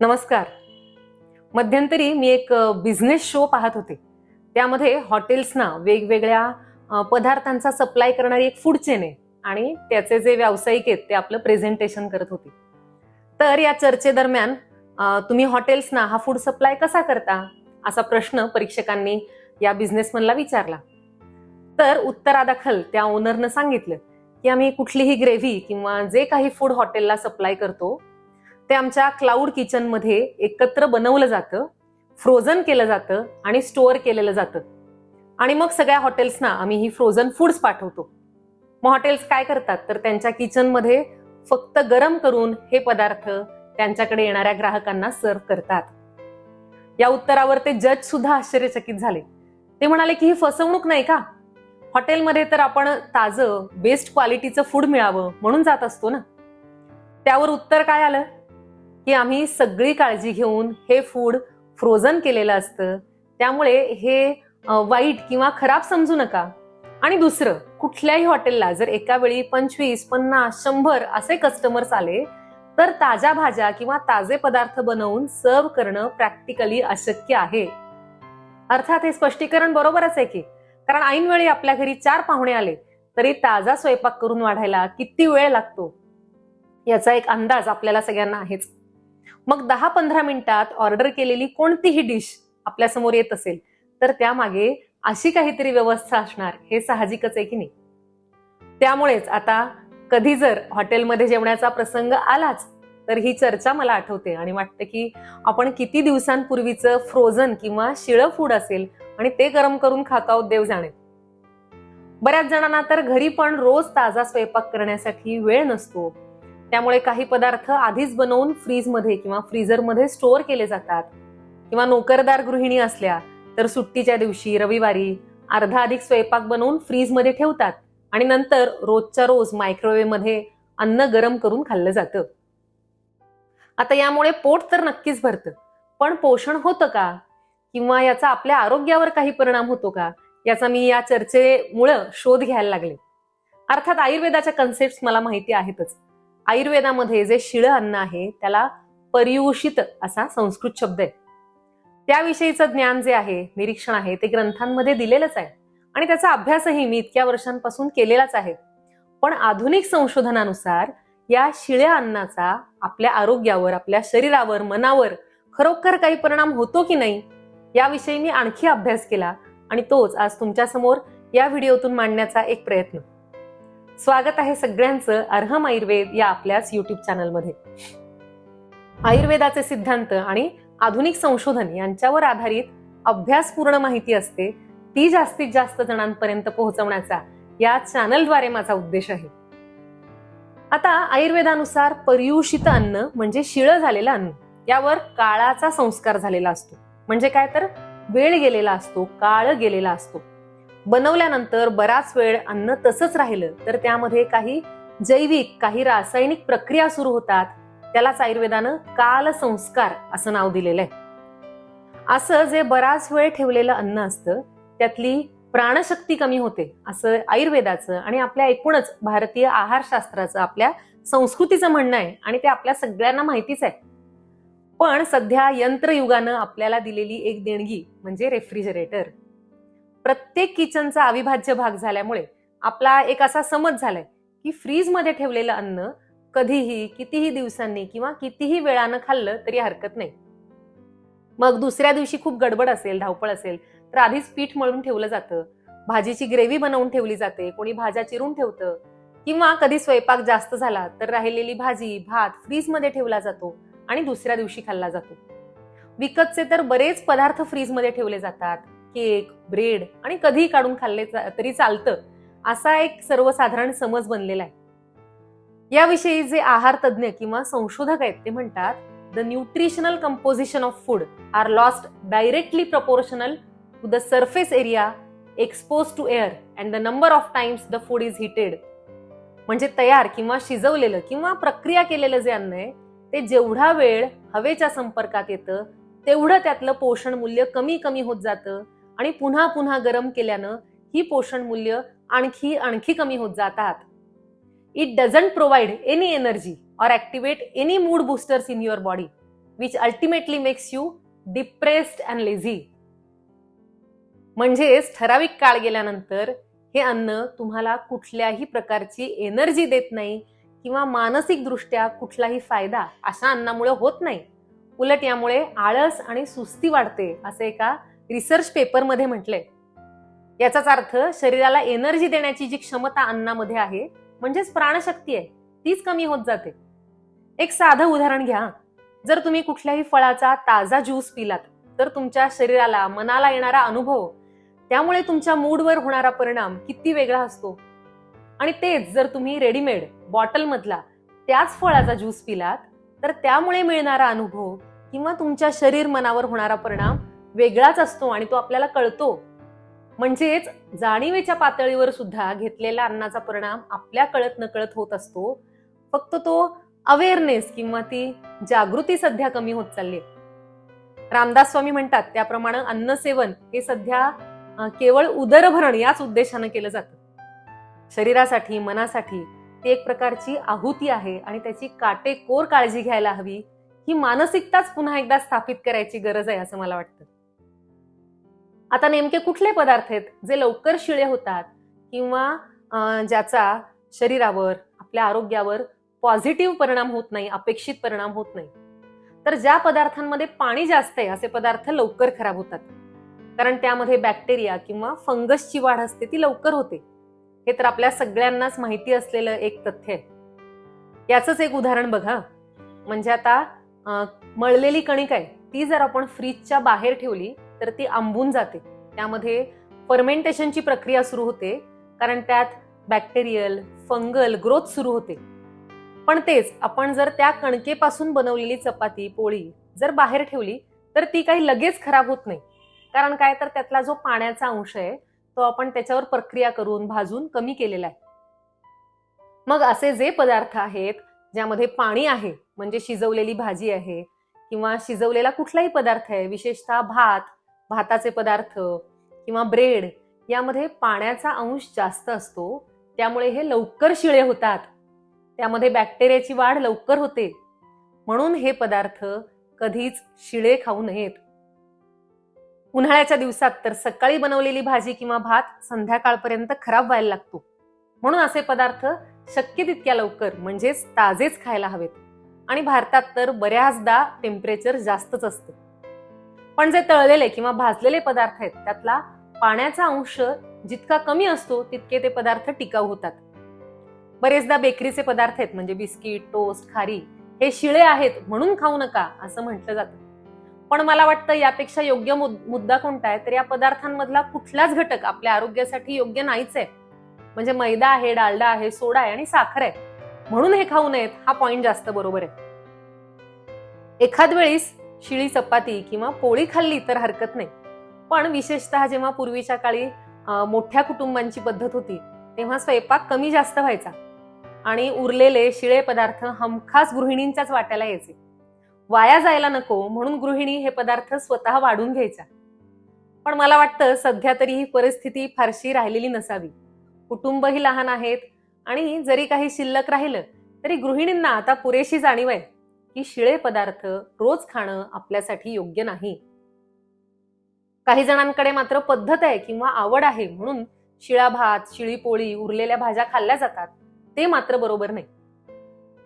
नमस्कार. मध्यंतरी मी एक बिझनेस शो पाहत होते. त्यामध्ये हॉटेल्सना वेगवेगळ्या पदार्थांचा सप्लाय करणारी एक फूड चेन आहे आणि त्याचे जे व्यावसायिक आहेत ते आपलं प्रेझेंटेशन करत होते. तर या चर्चेदरम्यान तुम्ही हॉटेल्सना हा फूड सप्लाय कसा करता? असा प्रश्न परीक्षकांनी या बिझनेसमनला विचारला. तर उत्तरादाखल त्या ओनरनं सांगितलं की आम्ही कुठलीही ग्रेव्ही किंवा जे काही फूड हॉटेलला सप्लाय करतो ते आमच्या क्लाउड किचनमध्ये एकत्र बनवलं जातं फ्रोझन केलं जातं आणि स्टोअर केलेलं जातं. आणि मग सगळ्या हॉटेल्सना आम्ही ही फ्रोझन फूड्स पाठवतो. मग हॉटेल्स काय करतात? तर त्यांच्या किचनमध्ये फक्त गरम करून हे पदार्थ त्यांच्याकडे येणाऱ्या ग्राहकांना सर्व करतात. या उत्तरावर ते जज सुद्धा आश्चर्यचकित झाले. ते म्हणाले की ही फसवणूक नाही का? हॉटेलमध्ये तर आपण ताजं बेस्ट क्वालिटीचं फूड मिळावं म्हणून जात असतो ना? त्यावर उत्तर काय आलं? की आम्ही सगळी काळजी घेऊन हे फूड फ्रोझन केलेलं असतं. त्यामुळे हे वाईट किंवा खराब समजू नका. आणि दुसरं कुठल्याही हॉटेलला जर एका वेळी पंचवीस पन्नास शंभर असे कस्टमर्स आले तर ताज्या भाज्या किंवा ताजे पदार्थ बनवून सर्व करणं प्रॅक्टिकली अशक्य आहे. अर्थात हे स्पष्टीकरण बरोबरच आहे की कारण ऐनवेळी आपल्या घरी चार पाहुणे आले तरी ताजा स्वयंपाक करून वाढायला किती वेळ लागतो? याचा एक अंदाज आपल्याला सगळ्यांना आहेच. मग दहा पंधरा मिनिटात ऑर्डर केलेली कोणतीही डिश आपल्यासमोर येत असेल तर त्यामागे अशी काहीतरी व्यवस्था असणार हे साहजिकच आहे की नाही? त्यामुळेच आता कधी जर हॉटेलमध्ये जेवण्याचा प्रसंग आलाच तर ही चर्चा मला आठवते आणि वाटतं की आपण किती दिवसांपूर्वीचं फ्रोझन किंवा शिळं फूड असेल आणि ते गरम करून खात आहोत देव जाणे. बऱ्याच जणांना तर घरी पण रोज ताजा स्वयंपाक करण्यासाठी वेळ नसतो. त्यामुळे काही पदार्थ आधीच बनवून फ्रीजमध्ये किंवा फ्रीझरमध्ये स्टोअर केले जातात. किंवा नोकरदार गृहिणी असल्या तर सुट्टीच्या दिवशी रविवारी अर्धा अधिक स्वयंपाक बनवून फ्रीजमध्ये ठेवतात आणि नंतर रोजच्या रोज मायक्रोवेव्हमध्ये अन्न गरम करून खाल्लं जातं. आता यामुळे पोट तर नक्कीच भरतं पण पोषण होतं का? किंवा याचा आपल्या आरोग्यावर काही परिणाम होतो का? याचा मी या चर्चेमुळं शोध घ्यायला लागले. अर्थात आयुर्वेदाच्या कन्सेप्ट मला माहिती आहेतच. आयुर्वेदामध्ये जे शिळ अन्न आहे त्याला पर्युषित असा संस्कृत शब्द आहे. त्याविषयीचं ज्ञान जे आहे निरीक्षण आहे ते ग्रंथांमध्ये दिलेलंच आहे. आणि त्याचा अभ्यासही मी इतक्या वर्षांपासून केलेलाच आहे. पण आधुनिक संशोधनानुसार या शिळ्या अन्नाचा आपल्या आरोग्यावर आपल्या शरीरावर मनावर खरोखर काही परिणाम होतो की नाही याविषयी मी आणखी अभ्यास केला आणि तोच आज तुमच्यासमोर या व्हिडिओतून मांडण्याचा एक प्रयत्न. स्वागत आहे सगळ्यांचं अर्हम आयुर्वेद या आपल्याच युट्यूब चॅनलमध्ये आयुर्वेदाचे सिद्धांत आणि आधुनिक संशोधन यांच्यावर आधारित अभ्यासपूर्ण माहिती असते ती जास्तीत जास्त जणांपर्यंत पोहोचवण्याचा या चॅनलद्वारे माझा उद्देश आहे. आता आयुर्वेदानुसार पर्युषित अन्न म्हणजे शिळं झालेलं अन्न. यावर काळाचा संस्कार झालेला असतो. म्हणजे काय तर? वेळ गेलेला असतो काळ गेलेला असतो. बनवल्यानंतर बराच वेळ अन्न तसंच राहिलं तर त्यामध्ये काही जैविक काही रासायनिक प्रक्रिया सुरू होतात. त्यालाच आयुर्वेदानं काल संस्कार असं नाव दिलेलं आहे. असं जे बराच वेळ ठेवलेलं अन्न असतं त्यातली प्राणशक्ती कमी होते असं आयुर्वेदाचं आणि आपल्या एकूणच भारतीय आहारशास्त्राचं आपल्या संस्कृतीचं म्हणणं आहे आणि ते आपल्या सगळ्यांना माहितीच आहे. पण सध्या यंत्रयुगानं आपल्याला दिलेली एक देणगी म्हणजे रेफ्रिजरेटर. प्रत्येक किचनचा अविभाज्य भाग झाल्यामुळे आपला एक असा समज झालाय की फ्रीजमध्ये ठेवलेलं अन्न कधीही कितीही दिवसांनी किंवा कितीही वेळानं खाल्लं तरी हरकत नाही. मग दुसऱ्या दिवशी खूप गडबड असेल धावपळ असेल तर आधीच पीठ मळून ठेवलं जातं. भाजीची ग्रेव्ही बनवून ठेवली जाते कोणी भाज्या चिरून ठेवतं. किंवा कधी स्वयंपाक जास्त झाला तर राहिलेली भाजी भात फ्रीजमध्ये ठेवला जातो आणि दुसऱ्या दिवशी खाल्ला जातो. विकतचे तर बरेच पदार्थ फ्रीजमध्ये ठेवले जातात. केक ब्रेड आणि कधीही काढून खाल्ले तरी चालतं असा एक सर्वसाधारण समज बनलेला आहे. याविषयी जे आहार तज्ज्ञ किंवा संशोधक आहेत ते म्हणतात the nutritional composition of food are lost directly proportional to the surface area expose to air and the number of times the food is heated म्हणजे तयार किंवा शिजवलेलं किंवा प्रक्रिया केलेलं जे अन्न आहे ते जेवढा वेळ हवेच्या संपर्कात येतं तेवढं त्यातलं पोषण मूल्य कमी कमी होत जातं आणि पुन्हा पुन्हा गरम केल्यानं ही पोषण मूल्य आणखी आणखी कमी होत जातात. It doesn't provide any energy or activate any mood boosters in your body which ultimately makes you depressed and lazy म्हणजेच ठराविक काळ गेल्यानंतर हे अन्न तुम्हाला कुठल्याही प्रकारची एनर्जी देत नाही किंवा मानसिकदृष्ट्या कुठलाही फायदा अशा अन्नामुळे होत नाही. उलट यामुळे आळस आणि सुस्ती वाढते असे एका रिसर्च पेपरमध्ये म्हटलंय. याचाच अर्थ शरीराला एनर्जी देण्याची जी क्षमता अन्नामध्ये आहे म्हणजेच प्राणशक्ती आहे तीच कमी होत जाते. एक साधं उदाहरण घ्या. जर तुम्ही कुठल्याही फळाचा ताजा ज्यूस पिलात तर तुमच्या शरीराला मनाला येणारा अनुभव त्यामुळे तुमच्या मूडवर होणारा परिणाम किती वेगळा असतो. आणि तेच जर तुम्ही रेडीमेड बॉटलमधला त्याच फळाचा ज्यूस पिलात तर त्यामुळे मिळणारा अनुभव किंवा तुमच्या शरीर मनावर होणारा परिणाम वेगळाच असतो आणि तो आपल्याला कळतो. म्हणजेच जाणीवेच्या पातळीवर सुद्धा घेतलेल्या अन्नाचा परिणाम आपल्या कळत नकळत होत असतो. फक्त तो अवेअरनेस किंवा ती जागृती सध्या कमी होत चालली. रामदास स्वामी म्हणतात त्याप्रमाणे अन्न सेवन हे सध्या केवळ उदरभरण याच उद्देशानं केलं जातं. शरीरासाठी मनासाठी ती एक प्रकारची आहुती आहे आणि त्याची काटेकोर काळजी घ्यायला हवी ही मानसिकताच पुन्हा एकदा स्थापित करायची गरज आहे असं मला वाटतं. आता नेमके कुठले पदार्थ आहेत जे लवकर शिळे होतात किंवा ज्याचा शरीरावर आपल्या आरोग्यावर पॉझिटिव्ह परिणाम होत नाही अपेक्षित परिणाम होत नाही तर ज्या पदार्थांमध्ये पाणी जास्त आहे असे पदार्थ लवकर खराब होतात. कारण त्यामध्ये बॅक्टेरिया किंवा फंगसची वाढ असते ती लवकर होते. हे तर आपल्या सगळ्यांनाच माहिती असलेलं एक तथ्य आहे. याचंच एक उदाहरण बघा. म्हणजे आता मळलेली कणिक आहे ती जर आपण फ्रीजच्या बाहेर ठेवली तर ती आंबून जाते. त्यामध्ये फर्मेंटेशनची प्रक्रिया सुरू होते. कारण त्यात बॅक्टेरियल फंगल ग्रोथ सुरू होते. पण तेच आपण जर त्या कणकेपासून बनवलेली चपाती पोळी जर बाहेर ठेवली तर ती काही लगेच खराब होत नाही. कारण काय? तर त्यातला जो पाण्याचा अंश आहे तो आपण त्याच्यावर प्रक्रिया करून भाजून कमी केलेला आहे. मग असे जे पदार्थ आहेत ज्यामध्ये पाणी आहे म्हणजे शिजवलेली भाजी आहे किंवा शिजवलेला कुठलाही पदार्थ आहे विशेषतः भात भाताचे पदार्थ किंवा ब्रेड यामध्ये पाण्याचा अंश जास्त असतो त्यामुळे हे लवकर शिळे होतात. त्यामध्ये बॅक्टेरियाची वाढ लवकर होते. म्हणून हे पदार्थ कधीच शिळे खाऊ नयेत. उन्हाळ्याच्या दिवसात तर सकाळी बनवलेली भाजी किंवा भात संध्याकाळपर्यंत खराब व्हायला लागतो. म्हणून असे पदार्थ शक्य तितक्या लवकर म्हणजेच ताजेच खायला हवेत. आणि भारतात तर बऱ्याचदा टेम्परेचर जास्तच असतं. पण जे तळलेले किंवा भाजलेले पदार्थ आहेत त्यातला पाण्याचा अंश जितका कमी असतो तितके ते पदार्थ टिकाऊ होतात. बरेचदा बेकरीचे पदार्थ आहेत म्हणजे बिस्किट टोस्ट खारी हे शिळे आहेत म्हणून खाऊ नका असं म्हटलं जातं. पण मला वाटतं यापेक्षा योग्य मुद्दा कोणता आहे तर या पदार्थांमधला कुठलाच घटक आपल्या आरोग्यासाठी योग्य नाहीच आहे. म्हणजे मैदा आहे डालडा आहे सोडा आहे आणि साखर आहे. म्हणून हे खाऊ नयेत हा पॉइंट जास्त बरोबर आहे. एखाद वेळीस शिळी चपाती किंवा पोळी खाल्ली तर हरकत नाही. पण विशेषतः जेव्हा पूर्वीच्या काळी मोठ्या कुटुंबांची पद्धत होती तेव्हा स्वयंपाक कमी जास्त व्हायचा. आणि उरलेले शिळे पदार्थ हमखास गृहिणींच्याच वाट्याला यायचे. वाया जायला नको म्हणून गृहिणी हे पदार्थ स्वतः वाढून घ्यायच्या. पण मला वाटतं सध्या तरी ही परिस्थिती फारशी राहिलेली नसावी. कुटुंबही लहान आहेत आणि जरी काही शिल्लक राहिलं तरी गृहिणींना आता पुरेशी जाणीव आहे. की शिळे पदार्थ रोज खाणं आपल्यासाठी योग्य नाही. काही जणांकडे मात्र पद्धत आहे किंवा आवड आहे म्हणून शिळा भात शिळी पोळी उरलेल्या भाज्या खाल्ल्या जातात ते मात्र बरोबर नाही.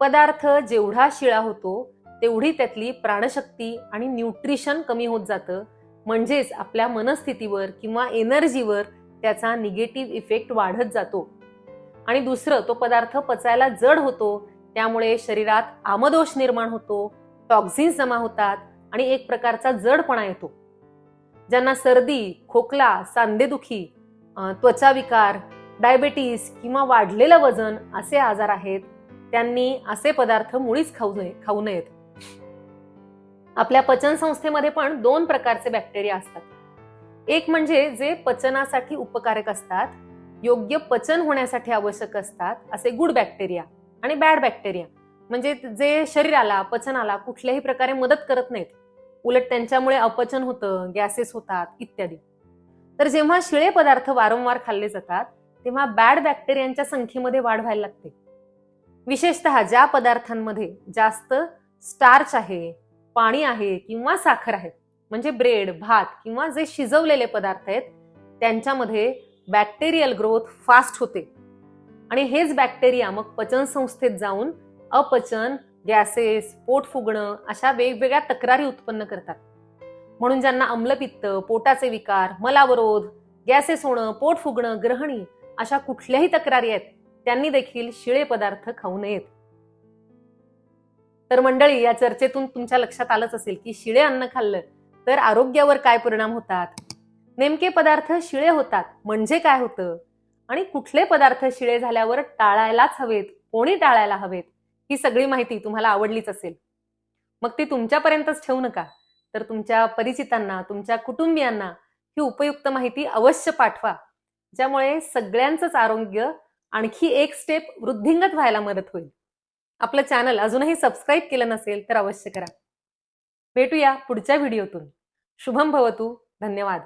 पदार्थ जेवढा शिळा होतो तेवढी त्यातली प्राणशक्ती आणि न्यूट्रिशन कमी होत जातं म्हणजेच आपल्या मनस्थितीवर किंवा एनर्जीवर त्याचा निगेटिव्ह इफेक्ट वाढत जातो. आणि दुसरं तो पदार्थ पचायला जड होतो त्यामुळे शरीरात आमदोष निर्माण होतो टॉक्झिन्स जमा होतात आणि एक प्रकारचा जडपणा येतो. ज्यांना सर्दी खोकला सांधेदुखी त्वचा त्वचाविकार डायबेटीस किंवा वाढलेलं वजन असे आजार आहेत त्यांनी असे पदार्थ मुळीच खाऊ नये खाऊ नयेत. आपल्या पचन संस्थेमध्ये पण दोन प्रकारचे बॅक्टेरिया असतात. एक म्हणजे जे पचनासाठी उपकारक असतात योग्य पचन होण्यासाठी आवश्यक असतात असे गुड बॅक्टेरिया आणि बॅड बॅक्टेरिया म्हणजे जे शरीराला पचनाला कुठल्याही प्रकारे मदत करत नाहीत. उलट त्यांच्यामुळे अपचन होतं गॅसेस होतात इत्यादी. तर जेव्हा शिळे पदार्थ वारंवार खाल्ले जातात तेव्हा बॅड बॅक्टेरियांच्या संख्येमध्ये वाढ व्हायला लागते. विशेषतः ज्या पदार्थांमध्ये जास्त स्टार्च आहे पाणी आहे किंवा साखर आहे म्हणजे ब्रेड भात किंवा जे शिजवलेले पदार्थ आहेत त्यांच्यामध्ये बॅक्टेरियल ग्रोथ फास्ट होते. आणि हेच बॅक्टेरिया मग पचन संस्थेत जाऊन अपचन गॅसेस पोट फुगणं अशा वेगवेगळ्या तक्रारी उत्पन्न करतात. म्हणून ज्यांना अम्लपित्त पोटाचे विकार मलावरोध गॅसेस होणं पोट फुगणं ग्रहणी अशा कुठल्याही तक्रारी आहेत त्यांनी देखील शिळे पदार्थ खाऊ नयेत. तर मंडळी या चर्चेतून तुमच्या लक्षात आलंच असेल की शिळे अन्न खाल्लं तर आरोग्यावर काय परिणाम होतात? नेमके पदार्थ शिळे होतात म्हणजे काय होतं? आणि कुठले पदार्थ शिळे झाल्यावर टाळायलाच हवेत? कोणी टाळायला हवेत? ही सगळी माहिती तुम्हाला आवडलीच असेल. मग ती तुमच्यापर्यंतच ठेवू नका. तर तुमच्या परिचितांना तुमच्या कुटुंबियांना ही उपयुक्त माहिती अवश्य पाठवा ज्यामुळे सगळ्यांचंच आरोग्य आणखी एक स्टेप वृद्धिंगत व्हायला मदत होईल. आपलं चॅनल अजूनही सबस्क्राईब केलं नसेल तर अवश्य करा. भेटूया पुढच्या व्हिडिओतून शुभम भवतू. धन्यवाद.